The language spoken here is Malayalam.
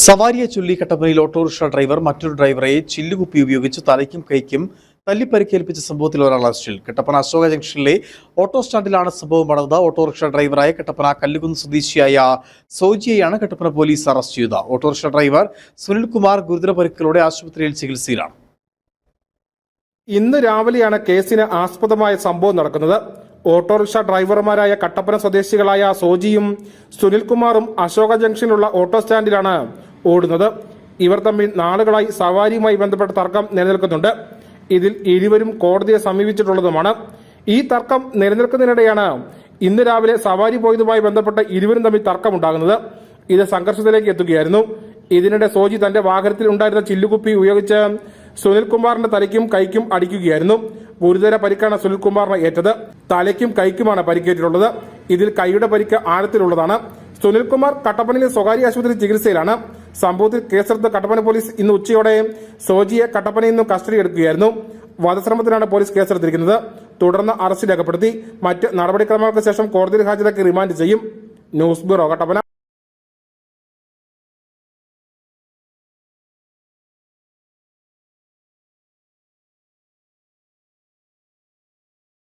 സവാരിയെ ചൊല്ലി കട്ടപ്പനയിൽ ഓട്ടോറിക്ഷ ഡ്രൈവർ മറ്റൊരു ഡ്രൈവറെ ചില്ലുകുപ്പി ഉപയോഗിച്ച് തലയ്ക്കും കൈക്കും തല്ലിപ്പരിക്കേൽപ്പിച്ച സംഭവത്തിൽ ഒരാൾ അറസ്റ്റിൽ. കട്ടപ്പന അശോക ജംഗ്ഷനിലെ ഓട്ടോ സ്റ്റാൻഡിലാണ് സംഭവം നടന്നത്. ഓട്ടോറിക്ഷ ഡ്രൈവറായ കട്ടപ്പന കല്ലുകുന്ന് സ്വദേശിയായ സോജിയെയാണ് കട്ടപ്പന പോലീസ് അറസ്റ്റ് ചെയ്തത്. ഓട്ടോറിക്ഷ ഡ്രൈവർ സുനിൽ സുനിൽകുമാർ ഗുരുതര പരിക്കുകളോടെ ആശുപത്രിയിൽ ചികിത്സയിലാണ്. ഇന്ന് രാവിലെയാണ് കേസിന് ആസ്പദമായ സംഭവം നടക്കുന്നത്. ഓട്ടോറിക്ഷ ഡ്രൈവർമാരായ കട്ടപ്പന സ്വദേശികളായ സോജിയും സുനിൽകുമാറും അശോക ജംഗ്ഷനിലുള്ള ഓട്ടോ സ്റ്റാൻഡിലാണ് ഓടുന്നത്. ഇവർ തമ്മിൽ നാളുകളായി സവാരിയുമായി ബന്ധപ്പെട്ട തർക്കം നിലനിൽക്കുന്നുണ്ട്. ഇതിൽ ഇരുവരും കോടതിയെ സമീപിച്ചിട്ടുള്ളതുമാണ്. ഈ തർക്കം നിലനിൽക്കുന്നതിനിടെയാണ് ഇന്ന് രാവിലെ സവാരി പോയതുമായി ബന്ധപ്പെട്ട ഇരുവരും തമ്മിൽ തർക്കമുണ്ടാകുന്നത്. ഇത് സംഘർഷത്തിലേക്ക് എത്തുകയായിരുന്നു. ഇതിനിടെ സോജി തന്റെ വാഹനത്തിൽ ഉണ്ടായിരുന്ന ചില്ലുകുപ്പി ഉപയോഗിച്ച് സുനിൽകുമാറിന്റെ തലയ്ക്കും കൈക്കും അടിക്കുകയായിരുന്നു. ഗുരുതര പരിക്കാണ് സുനിൽകുമാറിന് ഏറ്റത്. തലയ്ക്കും കൈക്കുമാണ് പരിക്കേറ്റിട്ടുള്ളത്. ഇതിൽ കൈയുടെ പരിക്ക് ആഴത്തിലുള്ളതാണ്. സുനിൽകുമാർ കട്ടപ്പനയിലെ സ്വകാര്യ ആശുപത്രി ചികിത്സയിലാണ്. സംഭവത്തിൽ കേസെടുത്ത കട്ടപ്പന പോലീസ് ഇന്ന് ഉച്ചയോടെ സോജിയെ കട്ടപ്പനയിൽ നിന്നും കസ്റ്റഡി എടുക്കുകയായിരുന്നു. വധശ്രമത്തിലാണ് പോലീസ് കേസെടുത്തിരിക്കുന്നത്. തുടർന്ന് അറസ്റ്റ് രേഖപ്പെടുത്തി. മറ്റ് നടപടിക്രമങ്ങൾക്ക് ശേഷം കോടതിയിൽ ഹാജരാക്കി റിമാൻഡ് ചെയ്യും. News bureau Kattappana.